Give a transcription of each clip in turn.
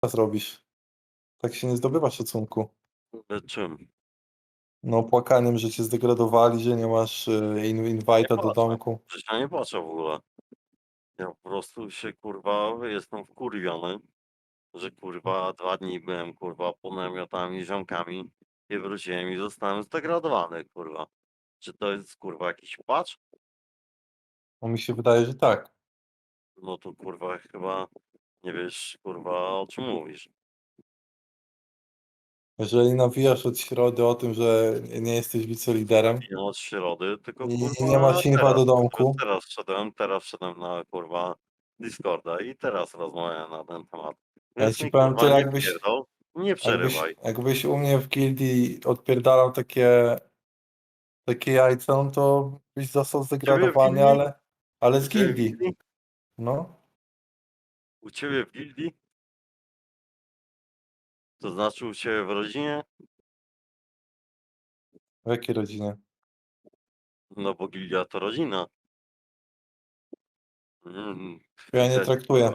teraz robisz? Tak się nie zdobywa szacunku. Ale Czym? No płakaniem, że cię zdegradowali, że nie masz e, in, invite'a do domku. Przecież ja nie płaczę w ogóle. Ja po prostu się kurwa jestem wkurwiony, że kurwa dwa dni byłem kurwa pod namiotami, ziomkami i wróciłem i zostałem zdegradowany kurwa. Czy to jest kurwa jakiś płacz? No mi się wydaje, że tak. No to kurwa chyba nie wiesz kurwa o czym mówisz. Jeżeli nawijasz od środy o tym, że nie jesteś wiceliderem, Nie od środy, tylko I kurwa nie masz infa teraz, do domku. Teraz wszedłem, teraz wszedłem na kurwa Discorda i teraz rozmawiam na ten temat. Ja Więc ci mi, powiem kurwa, tyle, nie jakbyś- pierdol, nie jakbyś, przerywaj. jakbyś u mnie w gildii odpierdalał takie, takie jajca, no to byś został zdegradowany, gildii? ale, ale z gildii. No, U ciebie w gildii? To znaczy u ciebie w rodzinie? w jakiej rodzinie? No bo gildia to rodzina. Mm, Ja nie traktuję,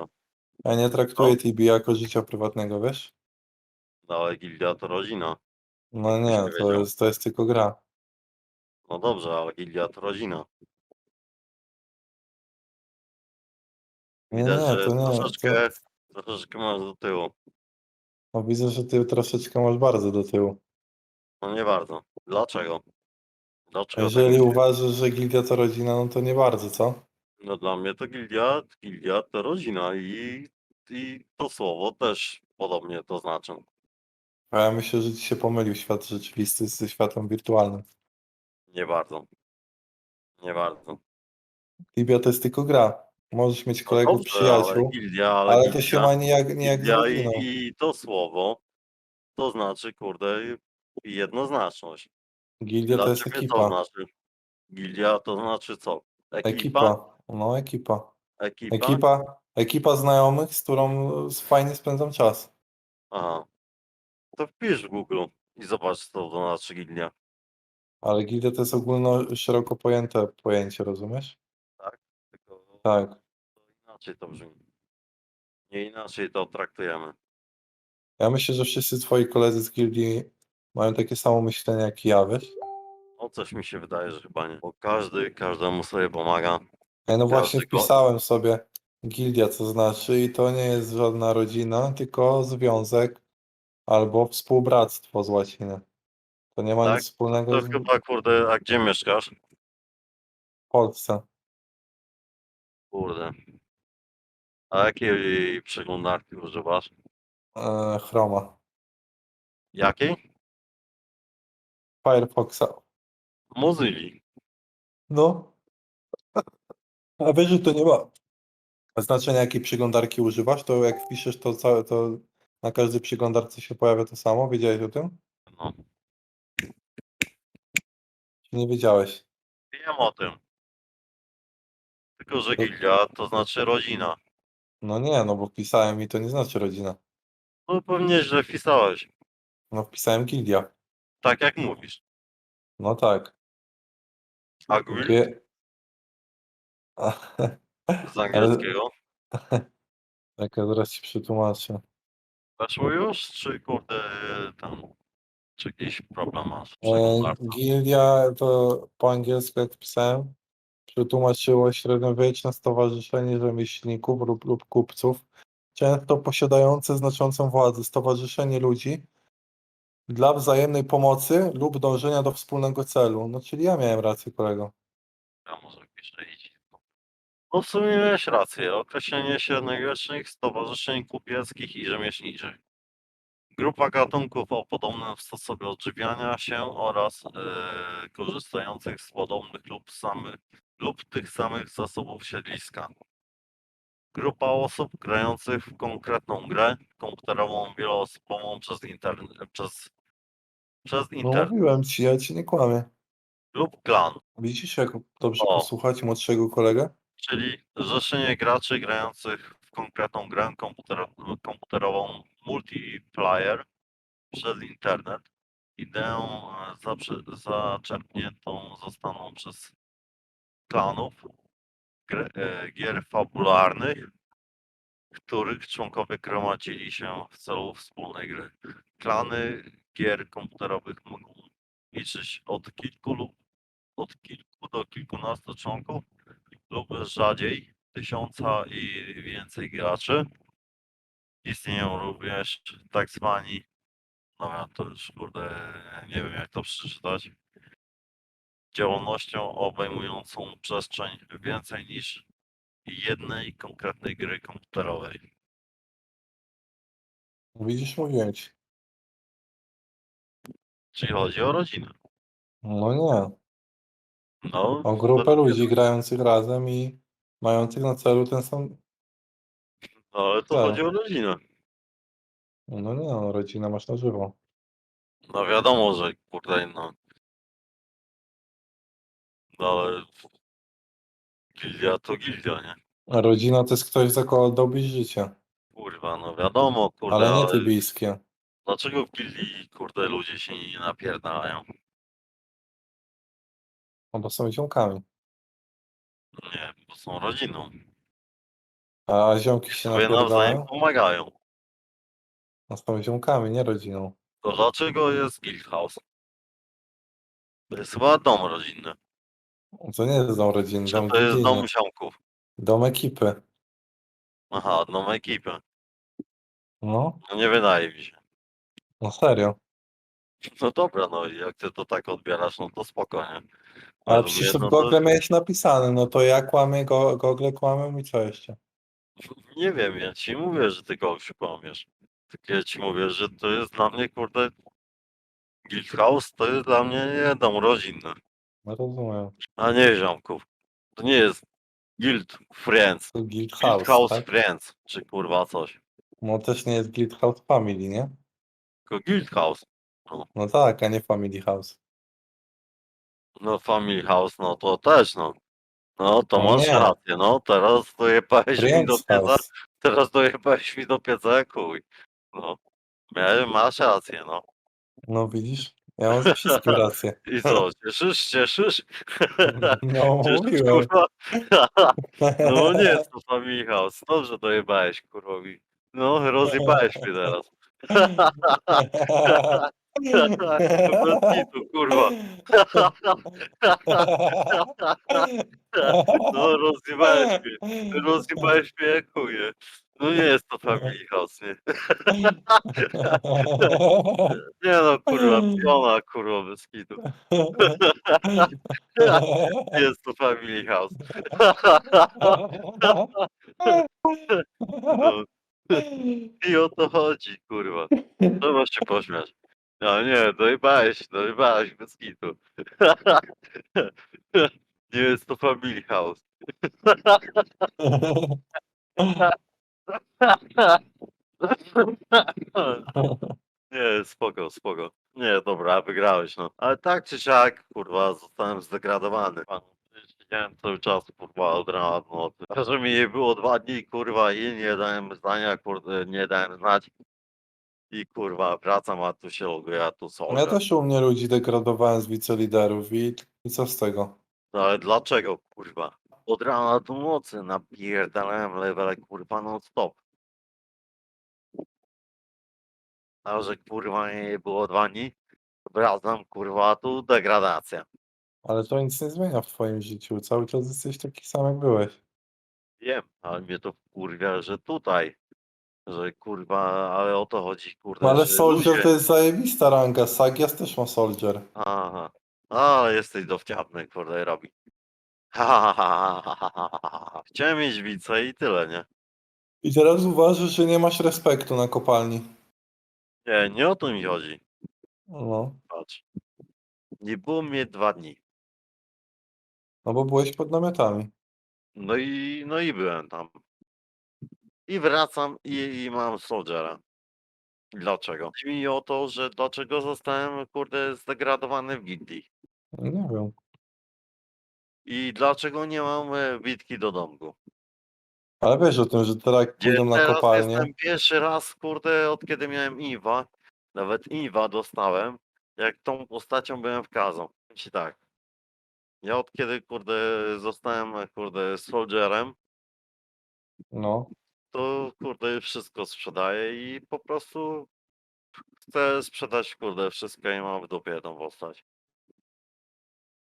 ja nie traktuję No. TB jako życia prywatnego, wiesz? No ale gildia to rodzina. No nie, nie to wiedział. jest, to jest tylko gra. No dobrze, ale gildia to rodzina. Nie, Widać, że to nie. To, troszeczkę, troszeczkę masz do tyłu. no widzę, że ty troszeczkę masz bardzo do tyłu. No nie bardzo. Dlaczego? Dlaczego Jeżeli tak uważasz, że gildia to rodzina, no to nie bardzo, co? No dla mnie to gildia, gildia to rodzina i, i to słowo też podobnie to znaczy. A ja myślę, że ci się pomylił świat rzeczywisty ze światem wirtualnym. Nie bardzo. Nie bardzo. Gildia to jest tylko gra. Możesz mieć No kolegów, dobrze, przyjaciół, ale gildia, ale, ale gildia, to się ma nijak, nijak z gildia rodziną. i, i to słowo to znaczy, kurde, jednoznaczność. Gildia Dla to jest ciebie co ekipa. znaczy? Gildia to znaczy co? Ekipa? Ekipa. No, ekipa. Ekipa? Ekipa, ekipa znajomych, z którą fajnie spędzam czas. Aha. To wpisz w Google i zobacz, co to znaczy gildia. Ale gildia to jest ogólno szeroko pojęte pojęcie, rozumiesz? Tak. to inaczej to brzmi. Nie inaczej to traktujemy. Ja myślę, że wszyscy twoi koledzy z gildii mają takie samo myślenie jak i ja, wiesz? No coś mi się wydaje, że chyba nie. Bo każdy, każdemu sobie pomaga. Ja no właśnie Każdy go- wpisałem sobie gildia, co znaczy i to nie jest żadna rodzina, tylko związek albo współbractwo z łaciny. To nie ma Tak? nic wspólnego To z chyba, kurde, a gdzie mieszkasz? w Polsce. Kurde. A jakiej przeglądarki używasz? E, Chroma. Jakiej? Firefoxa. Mozilla. No. A wiesz, że to nie ma znaczenia, jakiej przeglądarki używasz, to jak wpiszesz to całe, to na każdej przeglądarce się pojawia to samo. Wiedziałeś o tym? No. Czy nie wiedziałeś? Wiem o tym. Tylko, że gildia to znaczy rodzina. No nie, no bo wpisałem i to nie znaczy rodzina. No pewnie źle wpisałeś. No wpisałem gildia. Tak jak mówisz. No tak. A guild Gie... z angielskiego? Tak, ja zaraz ci przetłumaczę. Weszło już? Czy kurde tam... Czy jakiś problem masz? E? Gildia to po angielsku jak pisałem, przetłumaczyło średniowieczne stowarzyszenie rzemieślników lub, lub kupców, często posiadające znaczącą władzę, stowarzyszenie ludzi dla wzajemnej pomocy lub dążenia do wspólnego celu. No czyli ja miałem rację, kolego. Ja może piszę idź. No w sumie miałeś rację. Określenie średniowiecznych stowarzyszeń kupieckich i rzemieślniczych. Grupa gatunków o podobnym sposobie odżywiania się oraz e, korzystających z podobnych lub samych lub tych samych zasobów siedliska. Grupa osób grających w konkretną grę komputerową wieloosobową przez internet, przez, przez No internet mówiłem ci, ja ci nie kłamię. lub klan. Widzisz, jak dobrze O. posłuchać młodszego kolegę? czyli zrzeszenie graczy grających w konkretną grę komputer, komputerową multiplayer przez internet. E, zaprze- zaczerpniętą zostaną przez klanów e, gier fabularnych których członkowie gromadzili się w celu wspólnej gry. Klany gier komputerowych mogą liczyć od kilku lub od kilku do kilkunastu członków lub rzadziej tysiąca i więcej graczy. Istnieją również tak zwani, no to już kurde nie wiem jak to przeczytać, działalnością obejmującą przestrzeń więcej niż jednej konkretnej gry komputerowej. Widzisz, mówiłem ci. Czyli chodzi o rodzinę. No nie. No, O grupę ludzi grających razem i mających na celu ten sam. No, ale to Tak. chodzi o rodzinę. No nie, no, rodzinę masz na żywo. No wiadomo, że kurde, no. No ale gildia to gildia, nie? A rodzina to jest ktoś, za kogo oddałbyś życie. Kurwa, no wiadomo, kurde, Ale nie ty bliskie. dlaczego w gildii, kurde, ludzie się nie napierdalają? No bo są ziomkami. Nie, bo są rodziną. A ziomki się Sobie nawzajem napierdalają? pomagają. No są ziomkami, nie rodziną. To dlaczego jest guild house? To jest chyba dom rodzinny. To nie jest dom rodzinny, dom to jest dom ziomków? Dom ekipy. Aha, dom ekipy. No, No nie wydaje mi się. no serio. No dobra, no i jak ty to tak odbierasz, no to spokojnie. Ale Ale przecież w no to- Google miałeś napisane, no to ja kłamię, go, Google kłamią i co jeszcze? Nie wiem, ja ci mówię, że ty kogoś kłamiesz. Tylko ja ci mówię, że to jest dla mnie, kurde, Guild House to jest dla mnie nie dom rodzinny, No rozumiem. a nie ziomków. To nie jest Guild Friends, To Guild Guild House, House tak? Friends, czy kurwa coś. No też nie jest Guild House Family, nie? Tylko Guild House. No tak, a nie Family House. No Family House, no to też, no. No to No masz nie. rację, no teraz dojebałeś mi do Friends pieca, House. teraz dojebałeś mi do pieca, chuj. No, masz rację, no. No widzisz? Ja mam ze wszystkim rację. I co, cieszysz, cieszysz? No Cieszysz, mówiłem. kurwa? No nie to Family House, dobrze dojebałeś, kurwa mi. No, rozjebałeś mnie teraz. Bez kitu, kurwa. No, rozjebałeś mnie, rozjebałeś mnie jak chuje. No nie jest to Family House, nie. Nie no, kurwa, piona, kurwa, bez kitu. Nie jest to Family House. No, I o to chodzi, kurwa. Trzeba się pośmiać. No nie, dojebałeś, dojebałeś bez kitu. Nie jest to Family House. Nie, spoko, spoko. Nie, dobra, wygrałeś, no. Ale tak czy siak, kurwa, zostałem zdegradowany. Pan, Siedziałem cały czas, kurwa, od rana do nocy. Że mi nie było dwa dni, kurwa, i nie dałem zdania, kurde, nie dałem znać. I kurwa, wracam, a tu się loguje, a tu są. Ja też u mnie ludzi degradowałem z wiceliderów i, i co z tego? No ale dlaczego, kurwa? Od rana do nocy napierdalałem levele, kurwa, non stop. A że kurwa nie było dwa dni, wracam, kurwa, tu degradacja. Ale to nic nie zmienia w twoim życiu. Cały czas jesteś taki sam jak byłeś. Wiem, ale mnie to kurwa, że tutaj, że kurwa, ale o to chodzi, kurde, No ale że Soldier ludzie... to jest zajebista ranga. Sagias też ma Soldier. Aha, ale jesteś dowciapny, kurde, robi. Ha, ha, ha, ha, ha, ha, ha, ha. Chciałem mieć wice i tyle, nie? I teraz uważasz, że nie masz respektu na kopalni. Nie, nie o to mi chodzi. No, Patrz. Nie było mnie dwa dni. no bo byłeś pod namiotami. No i, no i byłem tam. I wracam i, i mam Soldiera. Dlaczego? Chodzi mi o to, że dlaczego zostałem, kurde, zdegradowany w gildii. Nie wiem. I dlaczego nie mam e, bitki do domku. Ale wiesz o tym, że teraz Gdzie pójdą na teraz kopalnię. jestem pierwszy raz, kurde, od kiedy miałem Inwa, nawet Inwa dostałem, jak tą postacią byłem w Kazą. Ci tak. Ja od kiedy, kurde, zostałem, kurde, Soldierem, No. to kurde wszystko sprzedaje i po prostu chcę sprzedać kurde wszystko i mam w dupie tą postać.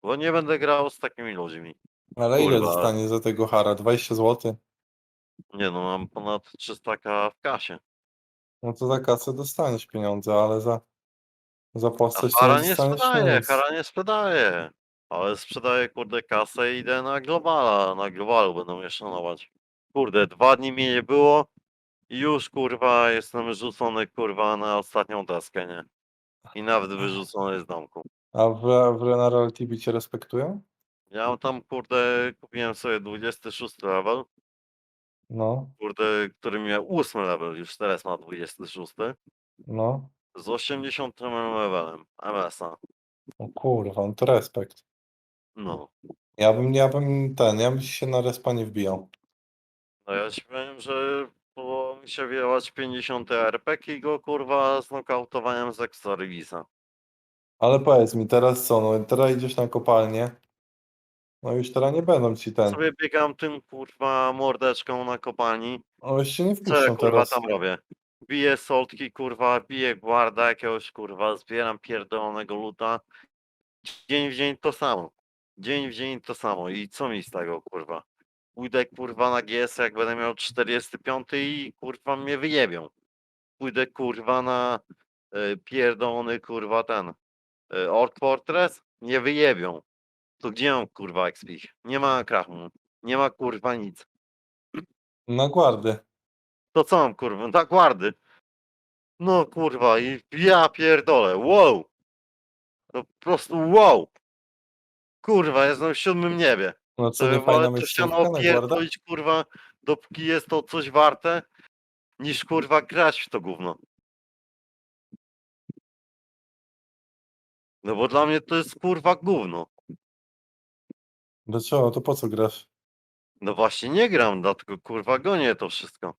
Bo nie będę grał z takimi ludźmi. Ale ile Kurwa. dostanie za tego hara? 20 zł? Nie no, mam ponad 300k w kasie. No to za kasę dostaniesz pieniądze, ale za, za A postać to Hara nie nie dostaniesz sprzedaje, nic. Hara nie sprzedaje. Ale sprzedaję kurde kasę i idę na globala. Na globalu będą mnie szanować. Kurde, dwa dni mnie nie było i już kurwa jestem rzucony kurwa na ostatnią deskę, nie? I nawet wyrzucony z domku. A w, w Renara TV cię respektują? Ja tam kurde, kupiłem sobie 26 level, No, kurde, który miał 8 level, już teraz ma 26. no. Z 80 levelem MS-a. O kurwa, no to respekt. No. Ja bym, ja bym ten, ja bym się na respa nie wbijał. No ja ci powiem, że było mi się wjechać 50 RPG i go kurwa znokautowałem z Release'a. Ale powiedz mi, teraz co, no teraz idziesz na kopalnię. No już teraz nie będą ci ten. Sobie biegam tym kurwa mordeczką na kopalni. No już się nie Co ja wpuszczą kurwa teraz. tam robię? Biję soltki kurwa, biję guarda jakiegoś kurwa, zbieram pierdolonego luta. Dzień w dzień to samo. Dzień w dzień to samo. I co mi z tego kurwa? Pójdę kurwa na GS jak będę miał 45 i kurwa mnie wyjebią. Pójdę kurwa na y, pierdolony kurwa ten y, Orc Fortress, nie wyjebią. To gdzie mam kurwa XP? Nie ma krachu. Nie ma kurwa nic. Na gwardy. To co mam kurwa? Tak guardy. No kurwa i ja pierdolę. Wow. To po prostu wow. Kurwa, jestem w siódmym niebie. No co, nie fajna wolę to ścianę miejscówka na gwarda? opierdolić kurwa, dopóki jest to coś warte, niż kurwa grać w to gówno. No bo dla mnie to jest kurwa gówno. Dlaczego? To po co grasz? No właśnie nie gram, dlatego kurwa gonię to wszystko.